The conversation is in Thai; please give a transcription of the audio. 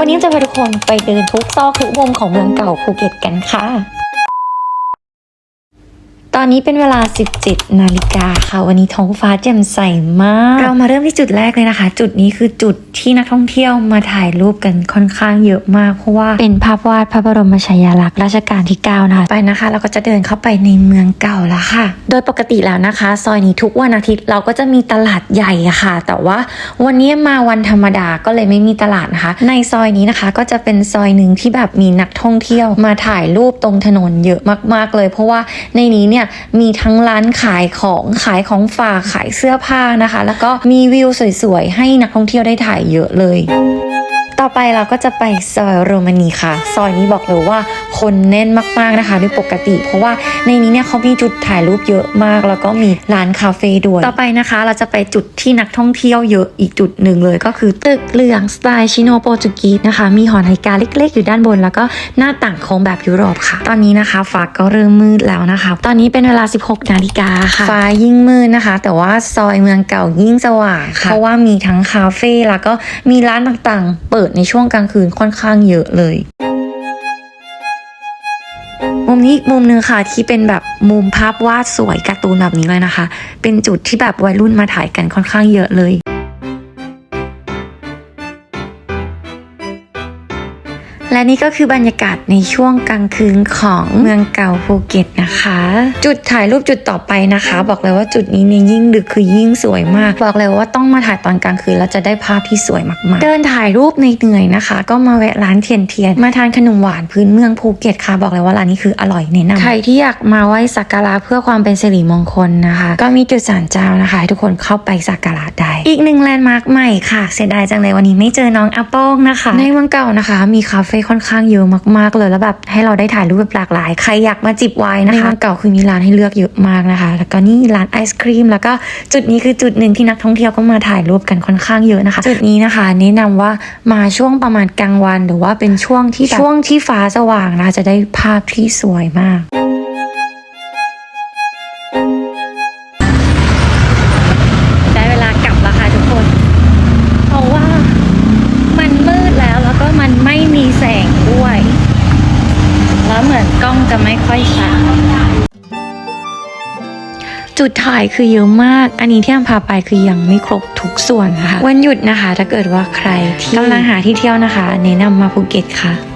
วันนี้จะพาทุกคนไปเดินทุกซอกทุกมุมของเมืองเก่าภูเก็ตกันค่ะ อนนี้เป็นเวลา 17 นาฬิกาค่ะวันนี้ท้องฟ้าแจ่มใสมาก เรามาเริ่มที่จุดแรกเลยนะคะ จุดนี้คือจุดที่นักท่องเที่ยวมาถ่ายรูปกันค่อนข้างเยอะมาก เพราะว่าเป็นภาพวาดพระบรมฉายาลักษณ์รัชกาลที่ 9 นะคะ ไปนะคะ เราก็จะเดินเข้าไปในเมืองเก่าแล้วค่ะ โดยปกติแล้วนะคะ ซอยนี้ทุกวันอาทิตย์เราก็จะมีตลาดใหญ่อะค่ะ แต่ว่าวันนี้มาวันธรรมดาก็เลยไม่มีตลาดนะคะ ในซอยนี้นะคะก็จะเป็นซอยหนึ่งที่แบบมีนักท่องเที่ยว มาถ่ายรูปตรงถนนเยอะมาก ๆ เลย เพราะว่าในนี้เนี่ยมีทั้งร้านขายของขายของฝากขายเสื้อผ้านะคะ แล้วก็มีวิวสวยๆ ให้นักท่องเที่ยวได้ถ่ายเยอะเลยต่อไปเราก็จะไปซอยโรมานีค่ะ ซอยนี้บอกเลยว่าคนแน่นมากๆนะคะโดยปกติ เพราะว่าในนี้เนี่ยเขามีจุดถ่ายรูปเยอะมาก แล้วก็มีร้านคาเฟ่ด้วย ต่อไปนะคะ เราจะไปจุดที่นักท่องเที่ยวเยอะอีกจุดหนึ่งเลย ก็คือตึกเหลืองสไตล์ชิโนโปรตุกีสนะคะ มีหอนาฬิกาเล็ก ๆ อยู่ด้านบน แล้วก็หน้าต่างโค้งแบบยุโรปค่ะ ตอนนี้นะคะฟ้าก็เริ่มมืดแล้วนะคะ ตอนนี้เป็นเวลา 16 นาฬิกาค่ะฟ้ายิ่งมืดนะคะ แต่ว่าซอยเมืองเก่ายิ่งสว่างค่ะเพราะว่ามีทั้งคาเฟ่แล้วก็มีร้านต่างๆ เปิดในช่วงกลางคืนค่อนข้างเยอะเลย มุมนี้อีกมุมหนึงค่ะที่เป็นแบบมุมภาพวาดสวยการ์ตูนแบบนี้เลยนะคะ เป็นจุดที่แบบวัยรุ่นมาถ่ายกันค่อนข้างเยอะเลย และนี่ก็คือบรรยากาศในช่วงกลางคืนของเมืองเก่าภูเก็ตนะคะ จุดถ่ายรูปจุดต่อไปนะคะ บอกเลยว่าจุดนี้เนี่ยยิ่งดึกคือยิ่งสวยมาก บอกเลยว่าต้องมาถ่ายตอนกลางคืนแล้วจะได้ภาพที่สวยมากๆ เดินถ่ายรูปในเหนื่อยๆนะคะ ก็มาแวะร้านเทียนเทียนมาทานขนมหวานพื้นเมืองภูเก็ตค่ะ บอกเลยว่าร้านนี้คืออร่อยแนะนำใครที่อยากมาไหว้สักการะเพื่อความเป็นสิริมงคลนะคะ ก็มีจุดศาลเจ้านะคะให้ทุกคนเข้าไปสักการะได้อีกหนึ่งแลนด์มาร์คใหม่ค่ะเสียดายจังเลยวันนี้ไม่เจอน้องแอปเปิลนะคะ ในเมืองเก่านะคะ มีคาเฟ่ค่อนข้างเยอะมากๆเลยแล้วแบบให้เราได้ถ่ายรูปแบบหลากหลาย ใครอยากมาจิบไวน์นะคะในเมืองเก่าคือมีร้านให้เลือกเยอะมากนะคะ แล้วก็นี่ร้านไอศครีม แล้วก็จุดนี้คือจุดหนึ่งที่นักท่องเที่ยวก็มาถ่ายรูปกันค่อนข้างเยอะนะคะ จุดนี้นะคะแนะนำว่ามาช่วงประมาณกลางวัน หรือว่าเป็นช่วงที่แบบช่วงที่ฟ้าสว่างนะคะจะได้ภาพที่สวยมาก ค่อยชัดจุดถ่ายคือเยอะมาก อันนี้ที่อัมพาไปคือยังไม่ครบทุกส่วนนะคะ วันหยุดนะคะ ถ้าเกิดว่าใครที่กำลังหาที่เที่ยวนะคะแนะนำมาภูเก็ตค่ะ